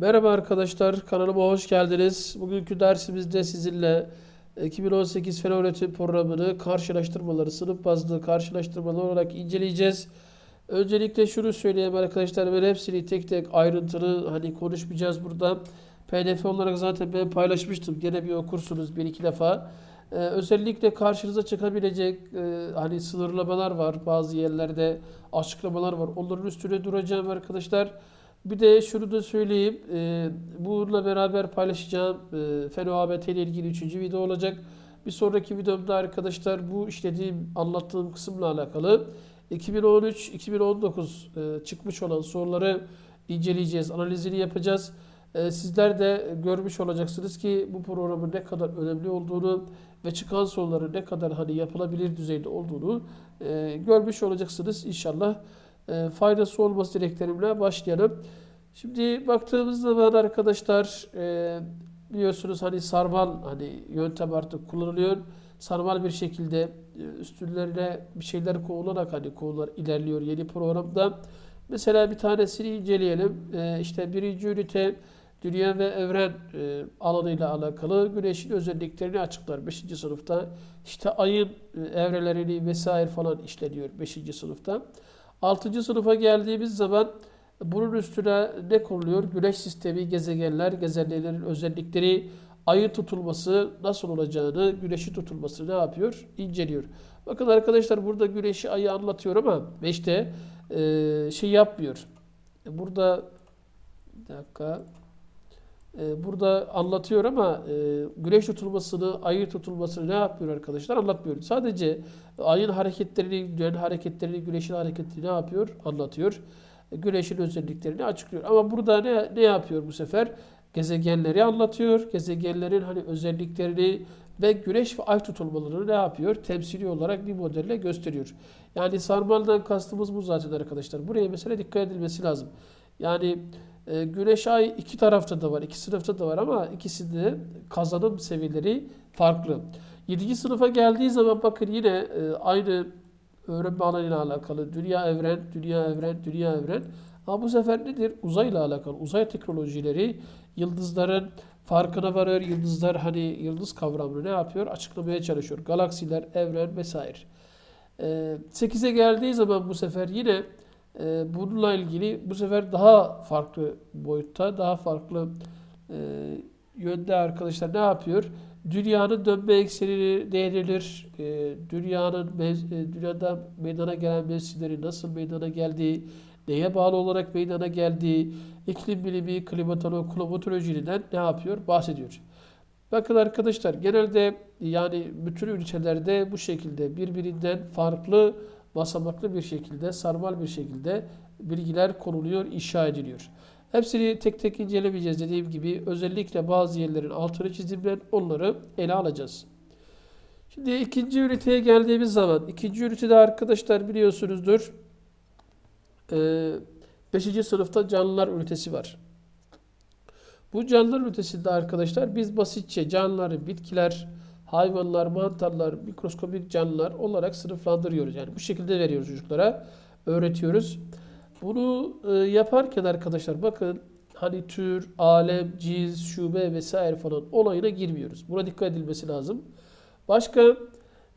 Merhaba arkadaşlar, kanalıma hoş geldiniz. Bugünkü dersimizde sizinle 2018 Fen Öğretim Programı'nı karşılaştırmaları, sınıf bazlı karşılaştırmalar olarak inceleyeceğiz. Öncelikle şunu söyleyeyim arkadaşlar, ben hepsini tek tek ayrıntılı hani konuşmayacağız burada. PDF olarak zaten ben paylaşmıştım. Gene bir okursunuz bir iki defa. Ee, özellikle karşınıza çıkabilecek e, hani sınırlamalar var. Bazı yerlerde açıklamalar var. Onların üstüne duracağım arkadaşlar. Bir de şunu da söyleyeyim. E, bununla beraber paylaşacağım e, Fen OABT ile ilgili üçüncü video olacak. Bir sonraki videomda arkadaşlar bu işlediğim, anlattığım kısımla alakalı 2013-2019 e, çıkmış olan soruları inceleyeceğiz, analizini yapacağız. E, Sizler de görmüş olacaksınız ki bu programın ne kadar önemli olduğunu ve çıkan soruların ne kadar hani yapılabilir düzeyde olduğunu e, görmüş olacaksınız inşallah. E, faydası olması dileklerimle başlayalım. Şimdi baktığımız zaman arkadaşlar e, biliyorsunuz hani sarmal hani yöntem artık kullanılıyor. Sarmal bir şekilde e, üstünlerine bir şeyler kovularak hani konular ilerliyor yeni programda. Mesela bir tanesini inceleyelim. İşte birinci ünite Dünya ve evren e, alanıyla alakalı güneşin özelliklerini açıklar 5. sınıfta. İşte ayın e, evrelerini vesaire falan işleniyor 5. sınıfta. 6. sınıfa geldiğimiz zaman bunun üstüne ne konuluyor? Güneş sistemi, gezegenler, gezegenlerin özellikleri, ayın tutulması nasıl olacağını, güneşin tutulması ne yapıyor? İnceliyor. Bakın arkadaşlar burada güneşi, ayı anlatıyor ama işte e, şey yapmıyor. Burada bir dakika. E, burada anlatıyor ama e, güneş tutulmasını, ayın tutulmasını ne yapıyor arkadaşlar? Anlatmıyor. Sadece ayın hareketlerini, dünyanın hareketlerini, güneşin hareketlerini ne yapıyor? Anlatıyor. E, Güneşin özelliklerini açıklıyor. Ama burada ne, ne yapıyor bu sefer? Gezegenleri anlatıyor. Gezegenlerin hani özelliklerini ve güneş ve ay tutulmalarını ne yapıyor? Temsili olarak bir modelle gösteriyor. Yani sarmaldan kastımız bu zaten arkadaşlar. Buraya mesela dikkat edilmesi lazım. Yani e, Güneş ay iki tarafta da var, iki sınıfta da var ama ikisinde kazanım seviyeleri farklı. 7. sınıfa geldiği zaman bakın yine e, aynı öğrenme alanıyla alakalı dünya evren, dünya evren, dünya evren. Ama bu sefer nedir? Uzayla alakalı. Uzay teknolojileri yıldızların farkına varır. Yıldızlar hani yıldız kavramını ne yapıyor? Açıklamaya çalışıyor. Galaksiler, evren vesaire. E, 8'e geldiği zaman bu sefer yine e, bununla ilgili bu sefer daha farklı boyutta, daha farklı e, yönde arkadaşlar ne yapıyor? Dünyanın dönme eksenini değinilir. E, dünyanın mez, e, dünyada meydana gelen mevsimleri nasıl meydana geldiği, neye bağlı olarak meydana geldiği, iklim bilimi, klimatoloji, klimatolojiden ne yapıyor? Bahsediyor. Bakın arkadaşlar genelde yani bütün ünitelerde bu şekilde birbirinden farklı basamaklı bir şekilde, sarmal bir şekilde bilgiler konuluyor, inşa ediliyor. Hepsini tek tek incelemeyeceğiz dediğim gibi. Özellikle bazı yerlerin altını çizdim ben onları ele alacağız. Şimdi ikinci üniteye geldiğimiz zaman, ikinci ünitede arkadaşlar biliyorsunuzdur, 5. sınıfta canlılar ünitesi var. Bu canlılar ünitesinde arkadaşlar biz basitçe canlıları, bitkiler, hayvanlar, mantarlar, mikroskobik canlılar olarak sınıflandırıyoruz. Yani bu şekilde veriyoruz çocuklara, öğretiyoruz. Bunu e, yaparken arkadaşlar bakın hani tür, alem, cins, şube vesaire falan olayına girmiyoruz. Buna dikkat edilmesi lazım. Başka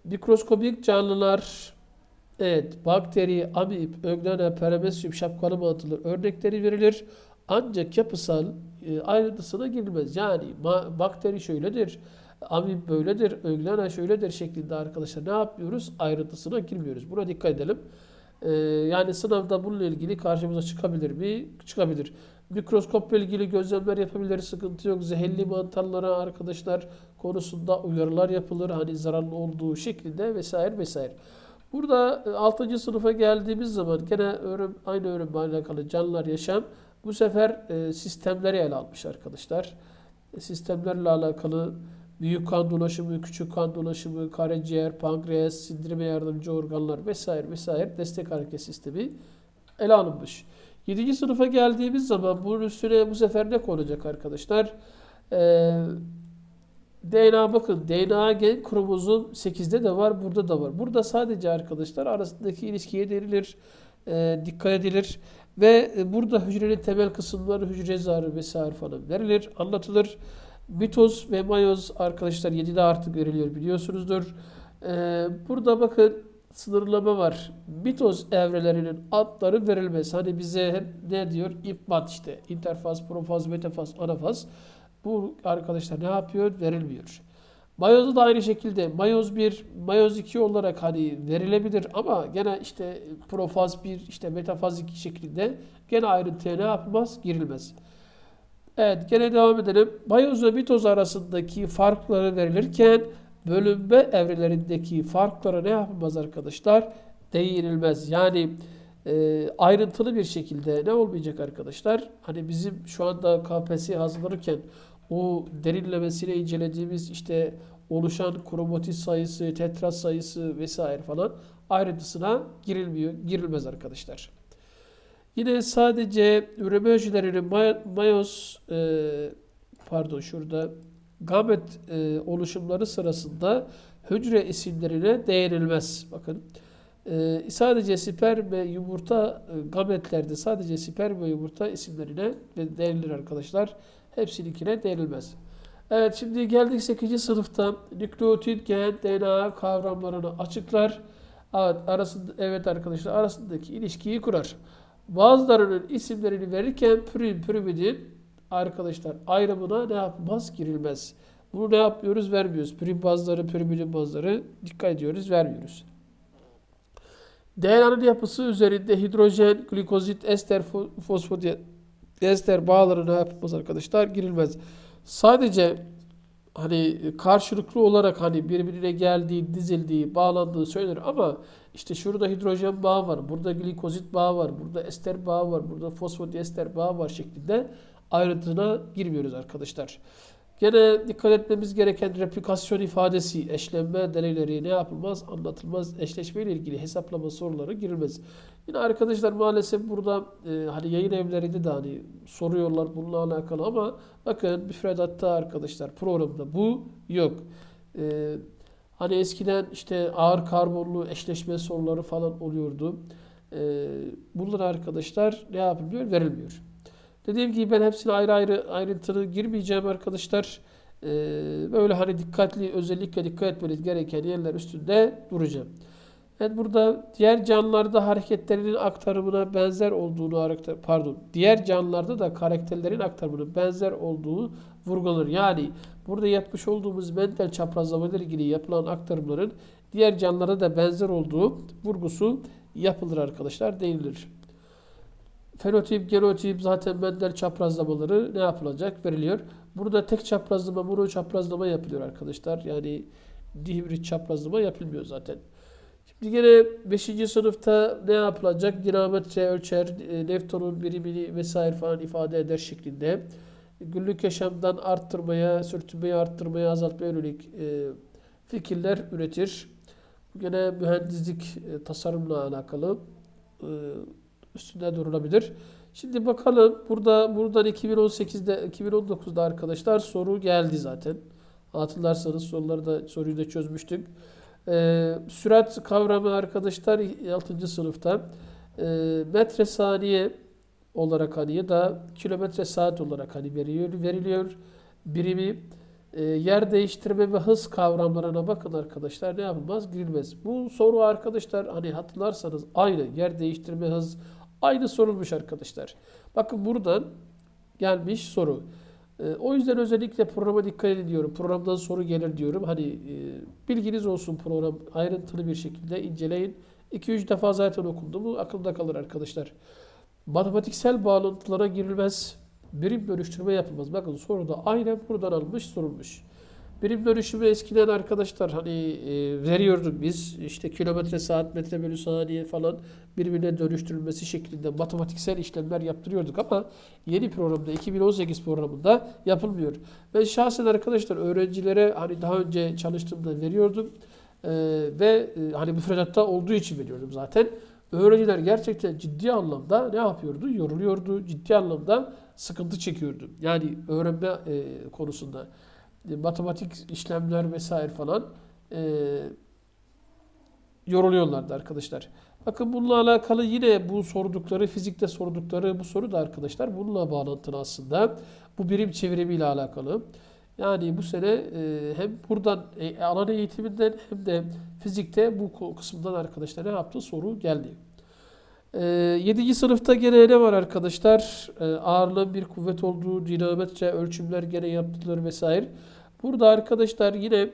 mikroskobik canlılar, evet bakteri, amip, öglene, paramesyum, şapkalı mantılar örnekleri verilir. Ancak yapısal e, ayrıntısına girilmez. Yani bakteri şöyledir, amip böyledir, öglena şöyledir şeklinde arkadaşlar ne yapmıyoruz? Ayrıntısına girmiyoruz. Buna dikkat edelim. Ee, yani sınavda bununla ilgili karşımıza çıkabilir mi? Çıkabilir. Mikroskopla ilgili gözlemler yapabilir, sıkıntı yok. Zehirli mantarlara arkadaşlar konusunda uyarılar yapılır. Hani zararlı olduğu şeklinde vesaire vesaire. Burada 6. sınıfa geldiğimiz zaman gene öğren, aynı öğrenme alakalı canlılar yaşam bu sefer e, sistemleri ele almış arkadaşlar. E, sistemlerle alakalı büyük kan dolaşımı, küçük kan dolaşımı, karaciğer, pankreas, sindirime yardımcı organlar vesaire vesaire destek hareket sistemi ele alınmış. 7. sınıfa geldiğimiz zaman bunun üstüne bu sefer ne konacak arkadaşlar? Ee, DNA bakın DNA gen kromozom 8'de de var burada da var. Burada sadece arkadaşlar arasındaki ilişkiye denilir. E, dikkat edilir. Ve e, burada hücrenin temel kısımları, hücre zarı vesaire falan verilir, anlatılır. Mitoz ve mayoz arkadaşlar 7'de artık veriliyor biliyorsunuzdur. Ee, burada bakın sınırlama var. Mitoz evrelerinin adları verilmez. Hani bize hep ne diyor? İpmat işte. İnterfaz, profaz, metafaz, anafaz. Bu arkadaşlar ne yapıyor? Verilmiyor. Mayozda da aynı şekilde mayoz 1, mayoz 2 olarak hani verilebilir ama gene işte profaz 1, işte metafaz 2 şeklinde gene ayrıntıya ne yapılmaz? Girilmez. Evet gene devam edelim. Mayoz ve mitoz arasındaki farkları verilirken bölünme evrelerindeki farklara ne yapılmaz arkadaşlar? Değinilmez. Yani e, ayrıntılı bir şekilde ne olmayacak arkadaşlar? Hani bizim şu anda KPSS hazırlanırken o derinlemesine incelediğimiz işte oluşan kromatit sayısı, tetrat sayısı vesaire falan ayrıntısına girilmiyor, girilmez arkadaşlar. Yine sadece üreme hücrelerinin may- mayoz e, pardon şurada gamet e, oluşumları sırasında hücre isimlerine değinilmez. Bakın e, sadece sperm ve yumurta e, gametlerde sadece sperm ve yumurta isimlerine de değinilir arkadaşlar. Hepsininkine değinilmez. Evet şimdi geldik 8. sınıfta nükleotit, gen, DNA kavramlarını açıklar. Evet, arasında, evet arkadaşlar arasındaki ilişkiyi kurar. Bazılarının isimlerini verirken pürin, pürimidin arkadaşlar ayrımına ne yapmaz? Girilmez. Bunu ne yapmıyoruz? Vermiyoruz. Pürin bazıları, pyrimidin bazıları dikkat ediyoruz, vermiyoruz. DNA'nın yapısı üzerinde hidrojen, glikozit, ester, fo- fosfodiyet, ester bağları ne yapmaz arkadaşlar? Girilmez. Sadece hani karşılıklı olarak hani birbirine geldiği, dizildiği, bağlandığı söylenir ama işte şurada hidrojen bağı var, burada glikozit bağı var, burada ester bağı var, burada fosfodiester bağı var şeklinde ayrıntına girmiyoruz arkadaşlar. Gene dikkat etmemiz gereken replikasyon ifadesi, eşlenme deneyleri ne yapılmaz? Anlatılmaz. Eşleşme ile ilgili hesaplama soruları girilmez. Yine arkadaşlar maalesef burada e, hani yayın evlerinde de hani soruyorlar bununla alakalı ama bakın müfredatta arkadaşlar programda bu yok. E, hani eskiden işte ağır karbonlu eşleşme soruları falan oluyordu. E, bunlar arkadaşlar ne yapılmıyor? Verilmiyor. Dediğim gibi ben hepsine ayrı ayrı ayrıntılı girmeyeceğim arkadaşlar. Ee, böyle hani dikkatli özellikle dikkat etmeniz gereken yerler üstünde duracağım. Evet burada diğer canlılarda hareketlerinin aktarımına benzer olduğunu pardon diğer canlılarda da karakterlerin aktarımının benzer olduğu vurgulanır. Yani burada yapmış olduğumuz mental çaprazlama ile ilgili yapılan aktarımların diğer canlılara da benzer olduğu vurgusu yapılır arkadaşlar değildir. Fenotip, genotip zaten Mendel çaprazlamaları ne yapılacak? Veriliyor. Burada tek çaprazlama, mono çaprazlama yapılıyor arkadaşlar. Yani dihibrit çaprazlama yapılmıyor zaten. Şimdi gene 5. sınıfta ne yapılacak? Dinametre ölçer, e, Newton'un birimini vesaire falan ifade eder şeklinde. Günlük yaşamdan arttırmaya, sürtünmeyi arttırmaya, azaltmaya yönelik e, fikirler üretir. Gene mühendislik, e, tasarımla alakalı e, üstünde durulabilir. Şimdi bakalım burada buradan 2018'de 2019'da arkadaşlar soru geldi zaten. Hatırlarsanız soruları da soruyu da çözmüştük. Ee, sürat kavramı arkadaşlar 6. sınıfta e, metre saniye olarak hani ya da kilometre saat olarak hani veriyor, veriliyor birimi e, yer değiştirme ve hız kavramlarına bakın arkadaşlar ne yapılmaz girilmez. Bu soru arkadaşlar hani hatırlarsanız aynı yer değiştirme hız aynı sorulmuş arkadaşlar. Bakın buradan gelmiş soru. E, o yüzden özellikle programa dikkat edin diyorum. Programdan soru gelir diyorum. Hani e, bilginiz olsun program ayrıntılı bir şekilde inceleyin. 2-3 defa zaten okundu mu akılda kalır arkadaşlar. Matematiksel bağlantılara girilmez. Birim dönüştürme yapılmaz. Bakın soruda aynen buradan almış sorulmuş. Birim dönüşümü eskiden arkadaşlar hani e, veriyorduk biz. İşte kilometre saat, metre bölü saniye falan birbirine dönüştürülmesi şeklinde matematiksel işlemler yaptırıyorduk ama yeni programda 2018 programında yapılmıyor. Ben şahsen arkadaşlar öğrencilere hani daha önce çalıştığımda veriyordum. E, ve e, hani müfredatta olduğu için veriyordum zaten. Öğrenciler gerçekten ciddi anlamda ne yapıyordu? Yoruluyordu. Ciddi anlamda sıkıntı çekiyordu. Yani öğrenme e, konusunda e, matematik işlemler vesaire falan e, yoruluyorlardı arkadaşlar. Bakın bununla alakalı yine bu sordukları, fizikte sordukları bu soru da arkadaşlar bununla bağlantılı aslında. Bu birim çevirimiyle alakalı. Yani bu sene e, hem buradan e, alan eğitiminden hem de fizikte bu kısımdan arkadaşlar ne yaptı? Soru geldi. E, 7. sınıfta gene ne var arkadaşlar? E, ağırlığın bir kuvvet olduğu dinamometre ölçümler gene yaptılar vesaire. Burada arkadaşlar yine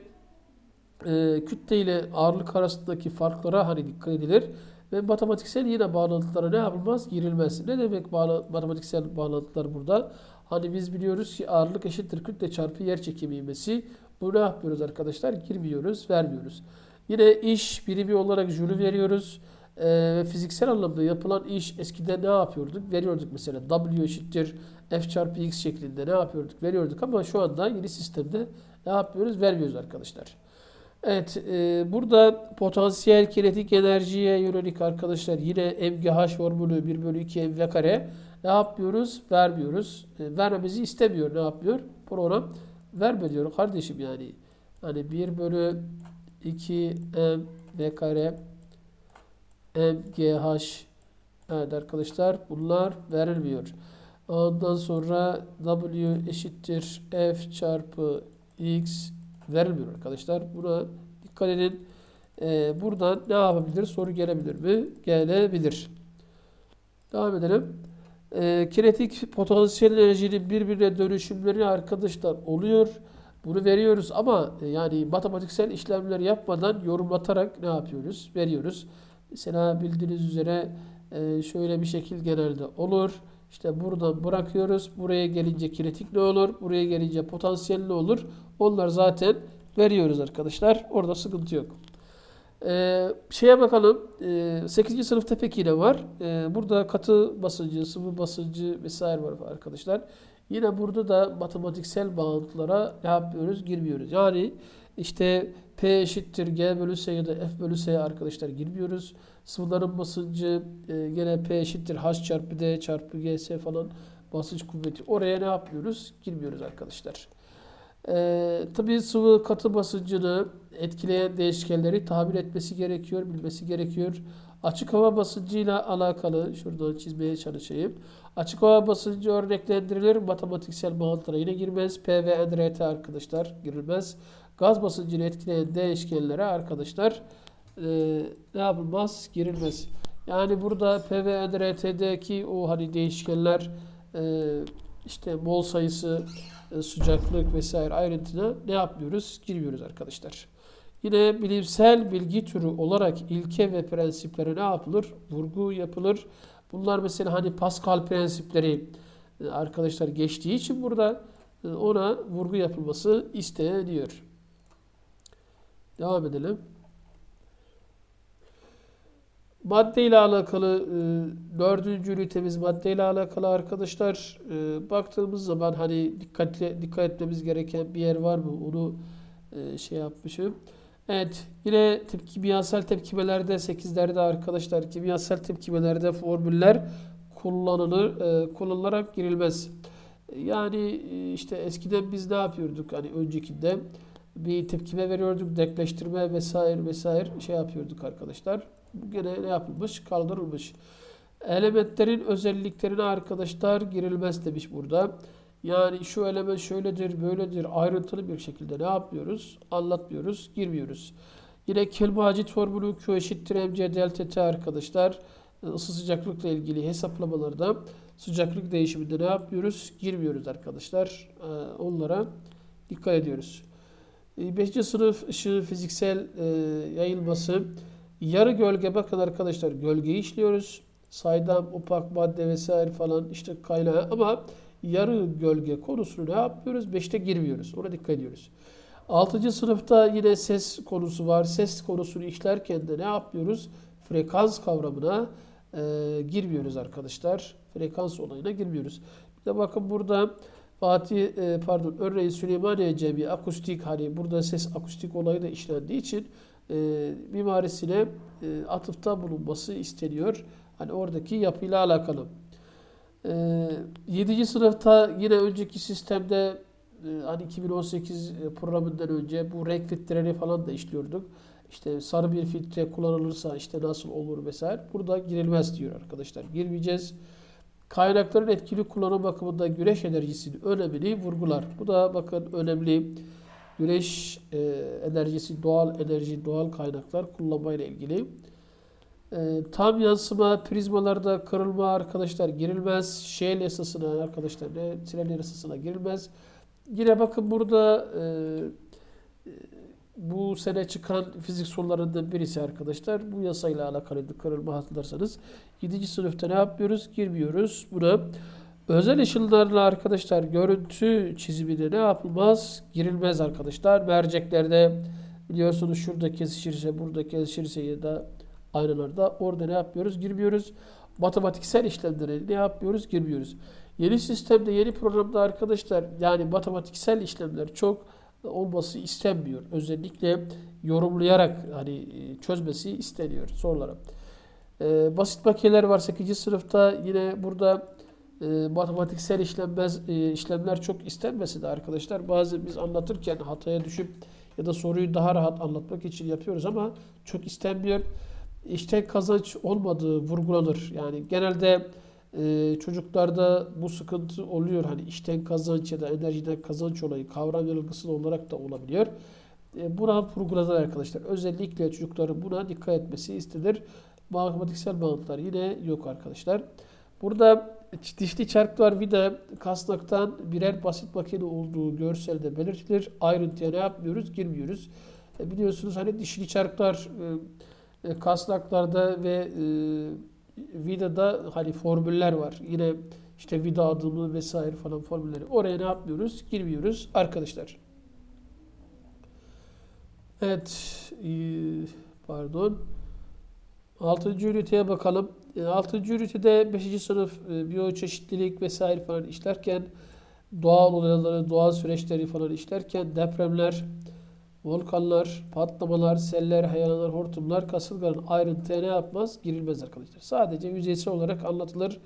e, kütle ile ağırlık arasındaki farklara hani dikkat edilir. Ve matematiksel yine bağlantılara ne yapılmaz? Girilmez. Ne demek bağla, matematiksel bağlantılar burada? Hani biz biliyoruz ki ağırlık eşittir kütle çarpı yer çekimi ivmesi. Bu ne yapıyoruz arkadaşlar? Girmiyoruz, vermiyoruz. Yine iş birimi olarak jülü veriyoruz. Ee, fiziksel anlamda yapılan iş eskiden ne yapıyorduk? Veriyorduk mesela W eşittir F çarpı X şeklinde ne yapıyorduk? Veriyorduk ama şu anda yeni sistemde ne yapıyoruz? Vermiyoruz arkadaşlar. Evet, e, burada potansiyel kinetik enerjiye yönelik arkadaşlar yine MGH formülü 1 bölü 2 mv kare ne yapmıyoruz? Vermiyoruz. E, vermemizi istemiyor. Ne yapıyor? Program verme diyor kardeşim yani. Hani 1 bölü 2 mv kare MGH Evet arkadaşlar bunlar verilmiyor. Ondan sonra W eşittir F çarpı X verilmiyor arkadaşlar. Buna dikkat edin. Ee, buradan ne yapabilir? Soru gelebilir mi? Gelebilir. Devam edelim. Ee, kinetik potansiyel enerjinin birbirine dönüşümleri arkadaşlar oluyor. Bunu veriyoruz ama e, yani matematiksel işlemler yapmadan yorumlatarak ne yapıyoruz? Veriyoruz. Mesela bildiğiniz üzere e, şöyle bir şekil genelde olur. İşte buradan bırakıyoruz. Buraya gelince kinetik ne olur? Buraya gelince potansiyel ne olur? Onlar zaten veriyoruz arkadaşlar. Orada sıkıntı yok. Ee, şeye bakalım. Ee, 8. sınıfta peki ne var? Ee, burada katı basıncı, sıvı basıncı vesaire var arkadaşlar. Yine burada da matematiksel bağıntılara ne yapıyoruz? Girmiyoruz. Yani işte P eşittir G bölü S ya da F bölü S arkadaşlar girmiyoruz. Sıvıların basıncı e, gene P eşittir H çarpı D çarpı GS falan basınç kuvveti. Oraya ne yapıyoruz? Girmiyoruz arkadaşlar. Ee, tabii sıvı katı basıncını etkileyen değişkenleri tahmin etmesi gerekiyor, bilmesi gerekiyor. Açık hava basıncıyla alakalı şuradan çizmeye çalışayım. Açık hava basıncı örneklendirilir. Matematiksel bağıntılara yine girmez. P ve NRT arkadaşlar girilmez. Gaz basıncını etkileyen değişkenlere arkadaşlar e, ne yapılmaz? Girilmez. Yani burada P ve NRT'deki o hani değişkenler e, işte mol sayısı, sıcaklık vesaire ayrıntına ne yapmıyoruz? Girmiyoruz arkadaşlar. Yine bilimsel bilgi türü olarak ilke ve prensiplere ne yapılır? Vurgu yapılır. Bunlar mesela hani Pascal prensipleri e, arkadaşlar geçtiği için burada e, ona vurgu yapılması isteniyor. Devam edelim. Madde ile alakalı e, dördüncü ünitemiz madde ile alakalı arkadaşlar e, baktığımız zaman hani dikkatle dikkat etmemiz gereken bir yer var mı onu e, şey yapmışım. Evet yine tip, kimyasal tepkimelerde 8'lerde arkadaşlar kimyasal tepkimelerde formüller kullanılır e, kullanılarak girilmez. Yani e, işte eskiden biz ne yapıyorduk hani öncekinde bir tepkime veriyorduk denkleştirme vesaire vesaire şey yapıyorduk arkadaşlar. Gene ne yapılmış? Kaldırılmış. Elementlerin özelliklerine arkadaşlar girilmez demiş burada. Yani şu element şöyledir, böyledir ayrıntılı bir şekilde ne yapmıyoruz? Anlatmıyoruz, girmiyoruz. Yine Kilmacit formülü Q eşittir mc delta t arkadaşlar. Isı sıcaklıkla ilgili hesaplamalarda sıcaklık değişiminde ne yapmıyoruz? Girmiyoruz arkadaşlar. Ee, Onlara dikkat ediyoruz. 5. sınıf ışığı fiziksel e, yayılması. Yarı gölge bakın arkadaşlar gölgeyi işliyoruz. Saydam, opak madde vesaire falan işte kaynağı ama yarı gölge konusunu ne yapıyoruz? 5'te girmiyoruz. Ona dikkat ediyoruz. 6. sınıfta yine ses konusu var. Ses konusunu işlerken de ne yapıyoruz? Frekans kavramına e, girmiyoruz arkadaşlar. Frekans olayına girmiyoruz. Bir de bakın burada Fatih e, pardon örneğin Süleymaniye Cemi akustik hani burada ses akustik olayı da işlendiği için e, e, atıfta bulunması isteniyor. Hani oradaki yapıyla alakalı. E, 7. sınıfta yine önceki sistemde e, hani 2018 programından önce bu renk filtreleri falan da işliyorduk. işte sarı bir filtre kullanılırsa işte nasıl olur vesaire. Burada girilmez diyor arkadaşlar. Girmeyeceğiz. Kaynakların etkili kullanım bakımında güneş enerjisinin önemini vurgular. Bu da bakın önemli. Güneş e, enerjisi, doğal enerji, doğal kaynaklar kullanmayla ilgili. E, tam yansıma prizmalarda kırılma arkadaşlar girilmez. Shell yasasına arkadaşlar ne? Tren yasasına girilmez. Yine bakın burada e, bu sene çıkan fizik sorularından birisi arkadaşlar. Bu yasayla alakalıydı kırılma hatırlarsanız. 7. sınıfta ne yapıyoruz? Girmiyoruz buna. Özel ışınlarla arkadaşlar görüntü çizimine ne yapılmaz? Girilmez arkadaşlar. Merceklerde biliyorsunuz şurada kesişirse, burada kesişirse ya da aynalarda orada ne yapıyoruz? Girmiyoruz. Matematiksel işlemlere ne yapıyoruz? Girmiyoruz. Yeni sistemde, yeni programda arkadaşlar yani matematiksel işlemler çok olması istenmiyor. Özellikle yorumlayarak hani e, çözmesi isteniyor soruları. Ee, basit makineler var 8. sınıfta. Yine burada e, matematiksel işlenmez, e, işlemler çok istenmesi de arkadaşlar. Bazen biz anlatırken hataya düşüp ya da soruyu daha rahat anlatmak için yapıyoruz ama çok istenmiyor. İşten kazanç olmadığı vurgulanır. Yani genelde e, çocuklarda bu sıkıntı oluyor. Hani işten kazanç ya da enerjiden kazanç olayı kavram yanılgısı olarak da olabiliyor. E, buna vurgulanır arkadaşlar. Özellikle çocukların buna dikkat etmesi istenir. Matematiksel bağıntılar yine yok arkadaşlar. Burada dişli çarklar vida kasnaktan birer basit makine olduğu görselde belirtilir. Ayrıntıya ne yapmıyoruz? Girmiyoruz. E, biliyorsunuz hani dişli çarklar e, e, kasnaklarda ve e, vidada hani formüller var. Yine işte vida adımı vesaire falan formülleri. Oraya ne yapmıyoruz? Girmiyoruz arkadaşlar. Evet. e, Pardon. 6. üniteye bakalım. 6. ünitede 5. sınıf e, biyoçeşitlilik vesaire falan işlerken doğal olayları, doğal süreçleri falan işlerken depremler, volkanlar, patlamalar, seller, heyelanlar, hortumlar, kasırganın ayrıntıya ne yapmaz? Girilmez arkadaşlar. Sadece yüzeysel olarak anlatılır.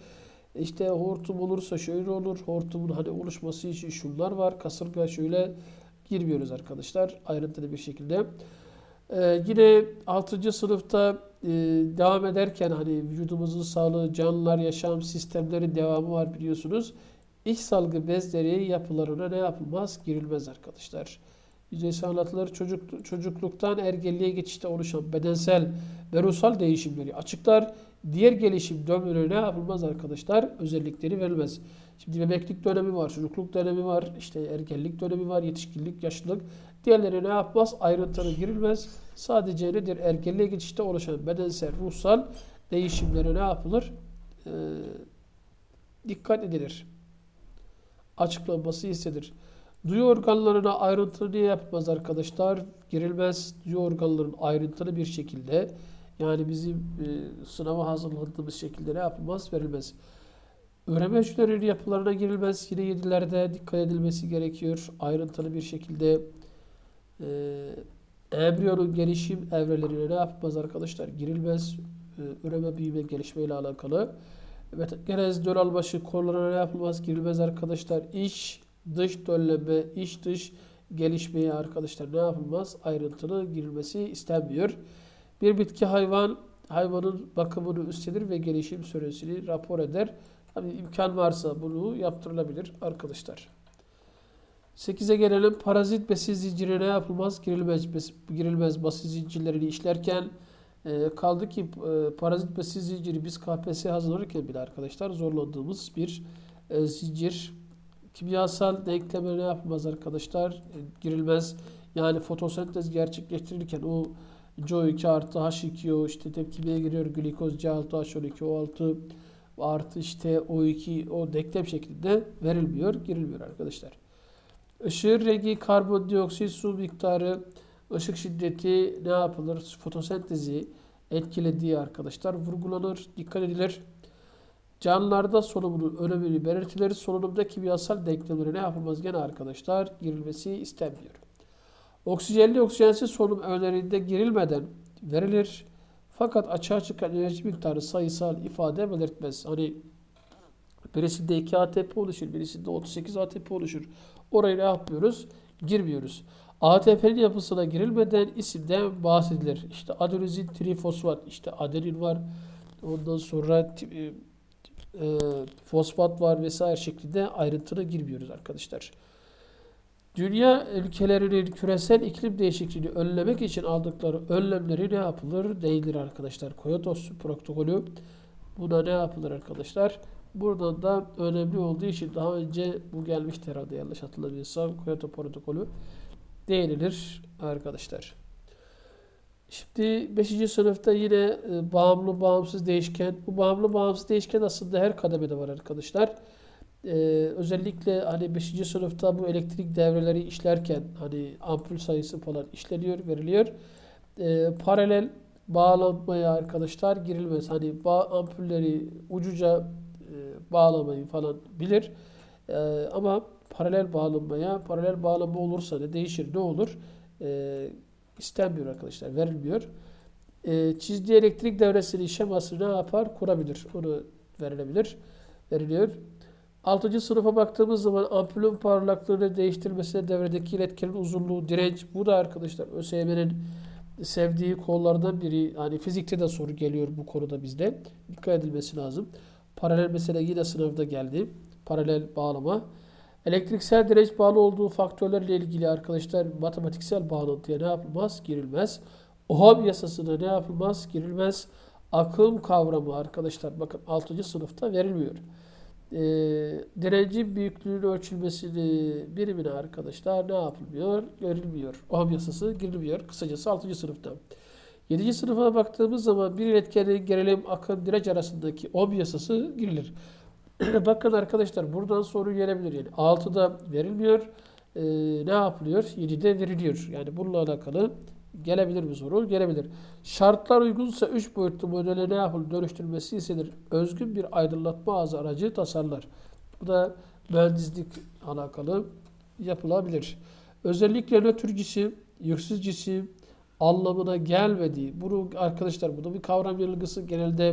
İşte hortum olursa şöyle olur. Hortumun hani oluşması için şunlar var. Kasırga şöyle girmiyoruz arkadaşlar. Ayrıntılı bir şekilde. Ee, yine 6. sınıfta e, devam ederken hani vücudumuzun sağlığı, canlılar, yaşam sistemleri devamı var biliyorsunuz. İç salgı bezleri yapılarına ne yapılmaz? Girilmez arkadaşlar. Yüzeysel anlatıları çocuk, çocukluktan ergenliğe geçişte oluşan bedensel ve ruhsal değişimleri açıklar. Diğer gelişim dönemleri ne yapılmaz arkadaşlar? Özellikleri verilmez. Şimdi bebeklik dönemi var, çocukluk dönemi var, işte ergenlik dönemi var, yetişkinlik, yaşlılık. Diğerleri ne yapmaz? Ayrıntılı girilmez. Sadece nedir? Ergenliğe geçişte oluşan bedensel, ruhsal değişimlere ne yapılır? Ee, dikkat edilir. Açıklanması hissedilir. Duyu organlarına ayrıntılı niye yapılmaz arkadaşlar? Girilmez. Duyu organlarının ayrıntılı bir şekilde yani bizim e, sınava hazırlandığımız şekilde ne yapılmaz? Verilmez. Üreme hücrelerinin yapılarına girilmez. Yine yedilerde dikkat edilmesi gerekiyor. Ayrıntılı bir şekilde e, embriyonun gelişim evrelerine ne yapmaz arkadaşlar? Girilmez. E, üreme, büyüme, gelişme ile alakalı. Evet, genez dönal başı kollarına yapılmaz? Girilmez arkadaşlar. İç, dış dönleme, iç dış gelişmeye arkadaşlar ne yapılmaz? Ayrıntılı girilmesi istenmiyor. Bir bitki hayvan hayvanın bakımını üstlenir ve gelişim süresini rapor eder. Hani imkan varsa bunu yaptırılabilir arkadaşlar. 8'e gelelim. Parazit besin zincirine ne yapılmaz? Girilmez, bes- girilmez basit zincirlerini işlerken e, kaldı ki e, parazit besin zinciri biz KPSS hazırlanırken bile arkadaşlar zorlandığımız bir e, zincir. Kimyasal denkleme yapılmaz arkadaşlar? E, girilmez. Yani fotosentez gerçekleştirirken o CO2 artı H2O işte tepkimeye giriyor glikoz C6 H12 O6 artı işte O2 o denklem şeklinde verilmiyor, girilmiyor arkadaşlar. Işığın rengi, karbondioksit, su miktarı, ışık şiddeti ne yapılır? Fotosentezi etkilediği arkadaşlar vurgulanır, dikkat edilir. Canlılarda solunumun önemini belirtilir. Solunumda kimyasal denklemlere ne yapılmaz gene arkadaşlar? Girilmesi istenmiyor. Oksijenli oksijensiz solunum öğelerinde girilmeden verilir. Fakat açığa çıkan enerji miktarı sayısal ifade belirtmez. Hani birisinde 2 ATP oluşur, birisinde 38 ATP oluşur. Orayı ne yapıyoruz? Girmiyoruz. ATP'nin yapısına girilmeden isimden bahsedilir. İşte adenozin trifosfat, işte adenin var. Ondan sonra e, e, fosfat var vesaire şeklinde ayrıntına girmiyoruz arkadaşlar. Dünya ülkelerinin küresel iklim değişikliğini önlemek için aldıkları önlemleri ne yapılır? Değildir arkadaşlar. Kyoto protokolü buna ne yapılır arkadaşlar? Buradan da önemli olduğu için daha önce bu gelmişti herhalde yanlış hatırlamıyorsam Kyoto protokolü değinilir arkadaşlar. Şimdi 5. sınıfta yine e, bağımlı bağımsız değişken. Bu bağımlı bağımsız değişken aslında her kademede var arkadaşlar. Ee, özellikle hani 5. sınıfta bu elektrik devreleri işlerken hani ampul sayısı falan işleniyor, veriliyor. Ee, paralel bağlanmaya arkadaşlar girilmez. Hani ba- ampulleri ucuca bağlamayı falan bilir. Ee, ama paralel bağlanmaya, paralel bağlama olursa ne değişir, ne olur? Ee, istenmiyor arkadaşlar, verilmiyor. Ee, çizdiği elektrik devresinin şeması ne yapar? Kurabilir. Onu verilebilir. Veriliyor. 6. sınıfa baktığımız zaman ampulün parlaklığını değiştirmesine devredeki iletkenin uzunluğu, direnç. Bu da arkadaşlar ÖSYM'nin sevdiği kollardan biri. Hani fizikte de soru geliyor bu konuda bizde. Dikkat edilmesi lazım. Paralel mesela yine sınavda geldi. Paralel bağlama. Elektriksel direnç bağlı olduğu faktörlerle ilgili arkadaşlar matematiksel bağlantıya ne yapılmaz? Girilmez. Ohm yasasına ne yapılmaz? Girilmez. Akım kavramı arkadaşlar bakın 6. sınıfta verilmiyor. Ee, direncin büyüklüğünün ölçülmesini birimine arkadaşlar ne yapılmıyor? Görülmüyor. Ohm yasası girilmiyor. Kısacası 6. sınıfta. 7. sınıfa baktığımız zaman bir iletkenin gerilim, akım, direnç arasındaki ohm yasası girilir. Bakın arkadaşlar buradan soru gelebilir. Yani 6'da verilmiyor. Ee, ne yapılıyor? 7'de veriliyor. Yani bununla alakalı gelebilir mi soru? Gelebilir. Şartlar uygunsa 3 boyutlu modele ne yapılır? Dönüştürülmesi istenir. Özgün bir aydınlatma ağzı aracı tasarlar. Bu da mühendislik alakalı yapılabilir. Özellikle nötr cisim, yüksüz cisim anlamına gelmediği. Bunu arkadaşlar bu da bir kavram yanılgısı genelde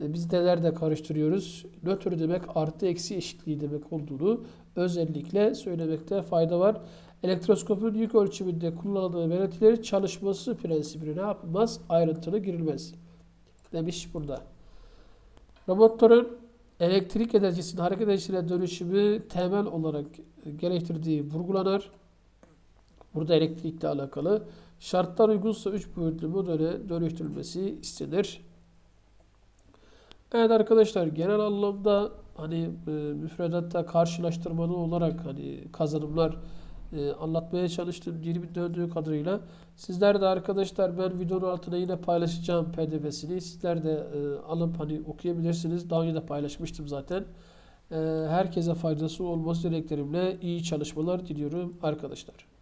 e, biz nelerde karıştırıyoruz? Nötr demek artı eksi eşitliği demek olduğunu özellikle söylemekte fayda var. Elektroskopun yük ölçümünde kullanıldığı belirtileri çalışması prensibine ne yapılmaz? Ayrıntılı girilmez. Demiş burada. Robotların elektrik enerjisinin hareket enerjisine dönüşümü temel olarak gerektirdiği vurgulanır. Burada elektrikle alakalı. Şartlar uygunsa 3 boyutlu modele dönüştürülmesi istenir. Evet arkadaşlar genel anlamda hani e, müfredatta karşılaştırmalı olarak hani kazanımlar e, anlatmaya çalıştım dilimin döndüğü kadarıyla. Sizler de arkadaşlar ben videonun altına yine paylaşacağım pdf'sini. Sizler de e, alıp hani okuyabilirsiniz. Daha önce de paylaşmıştım zaten. E, herkese faydası olması dileklerimle iyi çalışmalar diliyorum arkadaşlar.